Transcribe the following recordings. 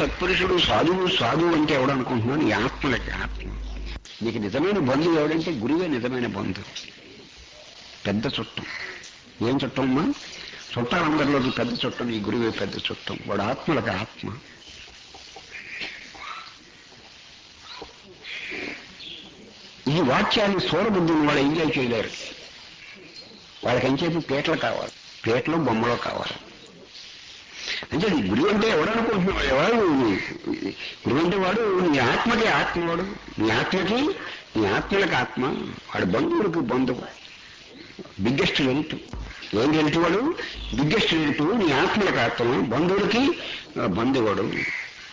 సత్పురుషుడు సాధువు సాధువు అంటే ఎవడు అనుకుంటున్నాను? ఈ ఆత్మలకి ఆత్మ. నీకు నిజమైన బంధువు ఎవడంటే గురువే నిజమైన బంధువు. పెద్ద చుట్టం. ఏం చుట్టం అమ్మా? చుట్టాలందరిలో పెద్ద చుట్టం ఈ గురువే పెద్ద చుట్టం. వాడు ఆత్మలకు ఆత్మ. ఈ వాక్యాన్ని సూరబుద్ధుని వాళ్ళు ఎంజాయ్ చేయలేరు. వాళ్ళకి ఎంచేది పేటలు కావాలి. పేటలు బొమ్మలో కావాలి. అంటే ఈ గురువు అంటే ఎవడనుకుంటున్నావు ఎవడు గురువు అంటే వాడు నీ ఆత్మకి ఆత్మ వాడు నీ ఆత్మకి నీ ఆత్మలకు ఆత్మ. వాడు బంధువులకు బంధువు. బిగ్గెస్ట్ వెల్ట్ ఏం వెల్ట్ వాడు? బిగ్గెస్ట్ వెల్ట్ నీ ఆత్మలకు ఆత్మ. బంధువులకి బంధువాడు.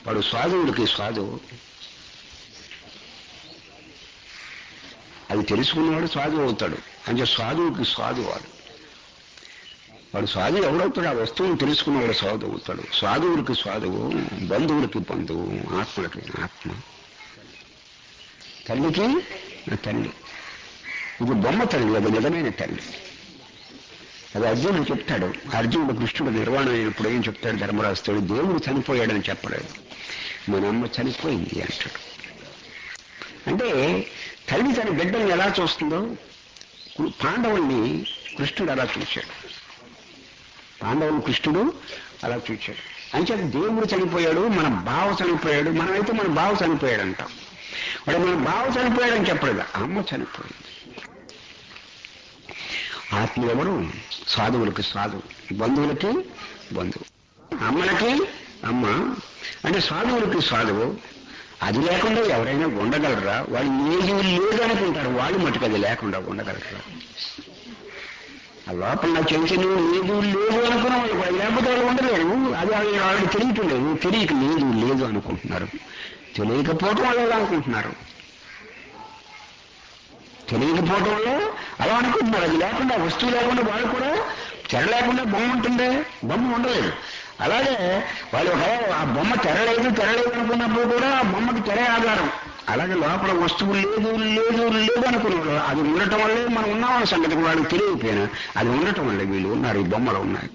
వాడు స్వాధువుడికి స్వాధువు అది తెలుసుకున్నవాడు స్వాధువు అవుతాడు. అంటే స్వాధువుకి స్వాధువాడు వాడు వాడు ఎవడవుతాడు ఆ వస్తువును తెలుసుకున్నవాడు స్వాదు అవుతాడు స్వాదువులకి స్వాదువు బంధువులకి బంధువు ఆత్మలకి ఆత్మ. తల్లికి నా తల్లి. ఇది బొమ్మ తల్లి అది నిజమైన తల్లి. అది అర్జునుడు చెప్తాడు. అర్జునుడు కృష్ణుడు నిర్వాణం అయినప్పుడు ఏం చెప్తాడు? ధర్మరాజుతాడు దేవుడు చనిపోయాడని చెప్పలేదు. మన అమ్మ చనిపోయింది అంటాడు. అంటే తల్లి తన బిడ్డల్ని ఎలా చూస్తుందో? పాండవుల్ని కృష్ణుడు అలా చూశాడు. పాండవులు కృష్ణుడు అలా చూచాడు అంచేత దేవుడు చనిపోయాడు మన బావ చనిపోయాడు మనమైతే మన బావ చనిపోయాడు అంటాం వాడు మన బావ చనిపోయాడని చెప్పలేదు? అమ్మ చనిపోయింది. ఆత్మ ఎవరు? సాధువులకి సాధువు బంధువులకి బంధువు. అమ్మలకి అమ్మ. అంటే సాధువులకి సాధువు. అది లేకుండా ఎవరైనా ఉండగలరా? వాళ్ళు ఏది లేదు వాళ్ళు మటుకు అది లేకుండా ఉండగలరా? లోపల నా చైతన్యం లేదు లేదు అనుకున్న. లేకపోతే వాళ్ళు ఉండలేరు. అది వాళ్ళు వాళ్ళకి తెలియట్లేదు. తెలియక లేదు లేదు అనుకుంటున్నారు. తెలియకపోవటం వాళ్ళు ఎలా అనుకుంటున్నారు? తెలియకపోవటం వల్ల అలా అనుకుంటున్నారు. అది లేకుండా వస్తువు లేకుండా వాళ్ళు కూడా తెర లేకుండా బొమ్మ ఉంటుందే? బొమ్మ ఉండలేదు. అలాగే వాళ్ళు ఒక ఆ బొమ్మ తెరలేదు తెరలేదు అనుకున్నప్పుడు కూడా ఆ బొమ్మకి తెరే ఆధారం. అలాగే లోపల వస్తువు లేదు లేదు లేదు అనుకున్నాడు. అది ఉండటం వల్లే మనం ఉన్నామన్న సంగతి వాళ్ళకి తెలియకపోయినా అది ఉండటం వల్లే వీళ్ళు ఉన్నారు ఈ బొమ్మలు ఉన్నాయి.